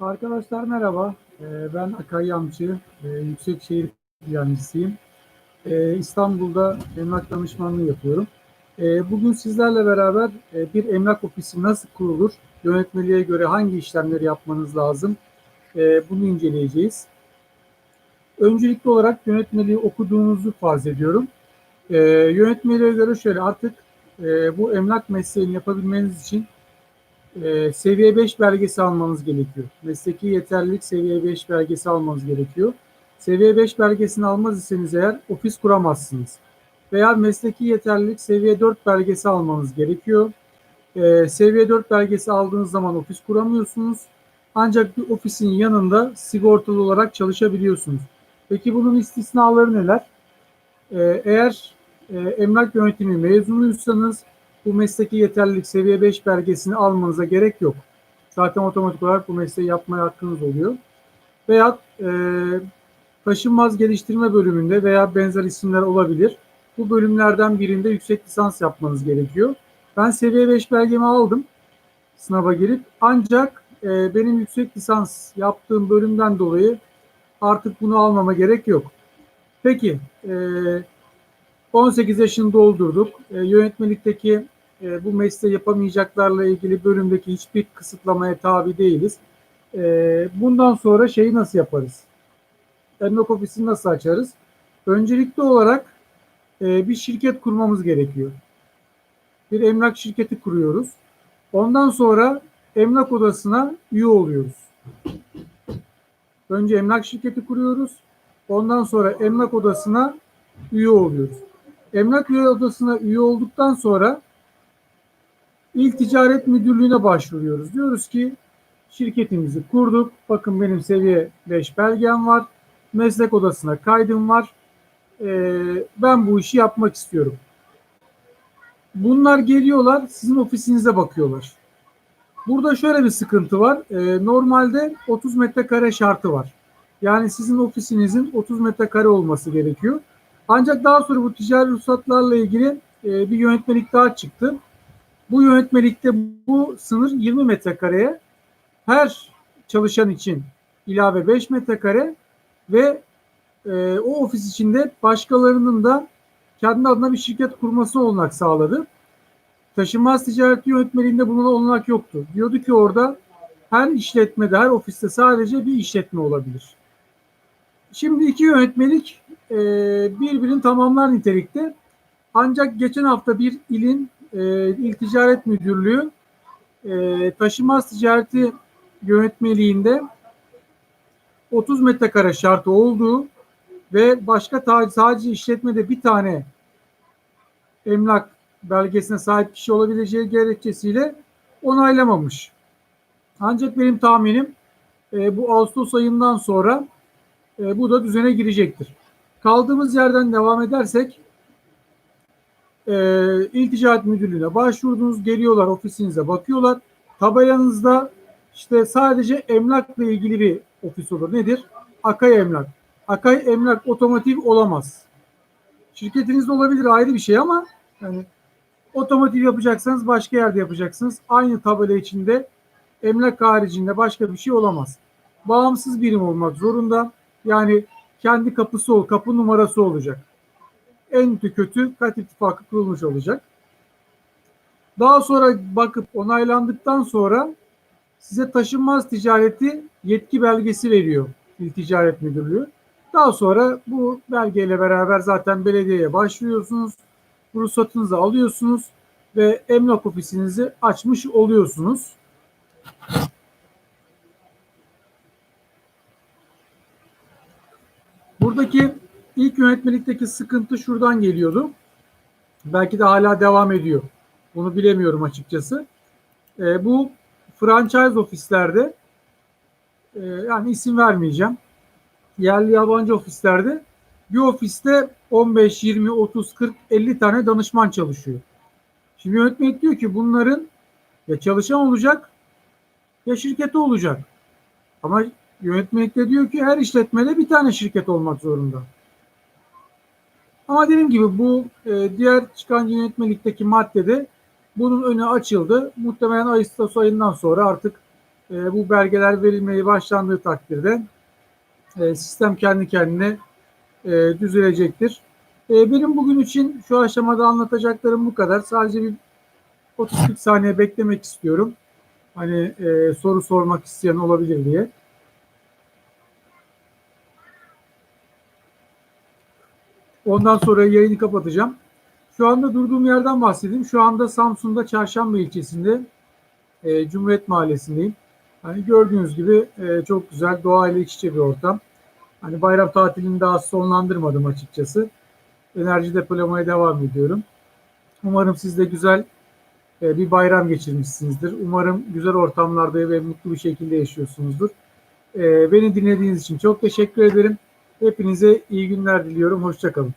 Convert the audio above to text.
Arkadaşlar merhaba. Ee, Ben Akay Yamçı, e, yüksek şehir plancısıyım. Ee, İstanbul'da emlak danışmanlığı yapıyorum. Ee, Bugün sizlerle beraber e, bir emlak ofisi nasıl kurulur, yönetmeliğe göre hangi işlemleri yapmanız lazım, e, bunu inceleyeceğiz. Öncelikli olarak yönetmeliği okuduğunuzu farz ediyorum. Ee, Yönetmeliğe göre şöyle artık e, bu emlak mesleğini yapabilmeniz için e, seviye 5 belgesi almanız gerekiyor. Mesleki yeterlilik seviye 5 belgesi almanız gerekiyor. Seviye 5 belgesini almaz iseniz eğer ofis kuramazsınız. Veya mesleki yeterlilik seviye 4 belgesi almanız gerekiyor. E, seviye 4 belgesi aldığınız zaman ofis kuramıyorsunuz. Ancak bir ofisin yanında sigortalı olarak çalışabiliyorsunuz. Peki bunun istisnaları neler? E, eğer e, emlak yönetimi mezunuysanız bu mesleki yeterlilik seviye 5 belgesini almanıza gerek yok. Zaten otomatik olarak bu mesleği yapmaya hakkınız oluyor. Veya e, taşınmaz geliştirme bölümünde veya benzer isimler olabilir. Bu bölümlerden birinde yüksek lisans yapmanız gerekiyor. Ben seviye 5 belgemi aldım sınava girip ancak e, benim yüksek lisans yaptığım bölümden dolayı artık bunu almama gerek yok. Peki e, 18 yaşını doldurduk. E, yönetmelikteki e, bu mesleği yapamayacaklarla ilgili bölümdeki hiçbir kısıtlamaya tabi değiliz. E, bundan sonra şeyi nasıl yaparız? Emlak ofisini nasıl açarız? Öncelikli olarak e, bir şirket kurmamız gerekiyor. Bir emlak şirketi kuruyoruz. Ondan sonra emlak odasına üye oluyoruz. Önce emlak şirketi kuruyoruz. Ondan sonra emlak odasına üye oluyoruz. Emlak üye odasına üye olduktan sonra İl Ticaret Müdürlüğü'ne başvuruyoruz. Diyoruz ki şirketimizi kurduk. Bakın benim seviye 5 belgem var. Meslek odasına kaydım var. Ee, ben bu işi yapmak istiyorum. Bunlar geliyorlar sizin ofisinize bakıyorlar. Burada şöyle bir sıkıntı var. Ee, normalde 30 metrekare şartı var. Yani sizin ofisinizin 30 metrekare olması gerekiyor. Ancak daha sonra bu ticari ruhsatlarla ilgili e, bir yönetmelik daha çıktı. Bu yönetmelikte bu sınır 20 metrekareye her çalışan için ilave 5 metrekare ve e, o ofis içinde başkalarının da kendi adına bir şirket kurması olanak sağladı. Taşınmaz ticaret yönetmeliğinde bunun olanak yoktu. Diyordu ki orada her işletmede, her ofiste sadece bir işletme olabilir. Şimdi iki yönetmelik e, birbirini tamamlar nitelikte. Ancak geçen hafta bir ilin e, İl Ticaret Müdürlüğü e, taşınmaz ticareti yönetmeliğinde 30 metrekare şartı olduğu ve başka sadece işletmede bir tane emlak belgesine sahip kişi olabileceği gerekçesiyle onaylamamış. Ancak benim tahminim e, bu Ağustos ayından sonra e, bu da düzene girecektir. Kaldığımız yerden devam edersek e, İl Ticaret Müdürlüğü'ne başvurdunuz. Geliyorlar ofisinize bakıyorlar. Tabelanızda işte sadece emlakla ilgili bir ofis olur. Nedir? Akay Emlak. Akay Emlak otomotiv olamaz. Şirketinizde olabilir ayrı bir şey ama yani otomotiv yapacaksanız başka yerde yapacaksınız. Aynı tabela içinde emlak haricinde başka bir şey olamaz. Bağımsız birim olmak zorunda. Yani kendi kapısı ol, kapı numarası olacak. En kötü kat ittifakı kurulmuş olacak. Daha sonra bakıp onaylandıktan sonra size taşınmaz ticareti yetki belgesi veriyor İl Ticaret Müdürlüğü. Daha sonra bu belgeyle beraber zaten belediyeye başvuruyorsunuz. Ruhsatınızı alıyorsunuz ve emlak ofisinizi açmış oluyorsunuz. Buradaki ilk yönetmelikteki sıkıntı şuradan geliyordu. Belki de hala devam ediyor. Bunu bilemiyorum açıkçası. E, bu franchise ofislerde e, yani isim vermeyeceğim. Yerli yabancı ofislerde bir ofiste 15, 20, 30, 40, 50 tane danışman çalışıyor. Şimdi yönetmelik diyor ki bunların ya çalışan olacak ya şirketi olacak. Ama yönetmelikte diyor ki her işletmede bir tane şirket olmak zorunda. Ama dediğim gibi bu e, diğer çıkan yönetmelikteki maddede bunun önü açıldı. Muhtemelen Ağustos ayından sonra artık e, bu belgeler verilmeye başlandığı takdirde e, sistem kendi kendine e, düzelecektir. E, benim bugün için şu aşamada anlatacaklarım bu kadar. Sadece bir 30-40 saniye beklemek istiyorum. Hani e, soru sormak isteyen olabilir diye. Ondan sonra yayını kapatacağım. Şu anda durduğum yerden bahsedeyim. Şu anda Samsun'da Çarşamba ilçesinde e, Cumhuriyet Mahallesi'ndeyim. Hani gördüğünüz gibi e, çok güzel doğayla iç içe bir ortam. Hani bayram tatilini daha sonlandırmadım açıkçası. Enerji depolamaya devam ediyorum. Umarım siz de güzel e, bir bayram geçirmişsinizdir. Umarım güzel ortamlarda ve mutlu bir şekilde yaşıyorsunuzdur. E, beni dinlediğiniz için çok teşekkür ederim. Hepinize iyi günler diliyorum. Hoşçakalın.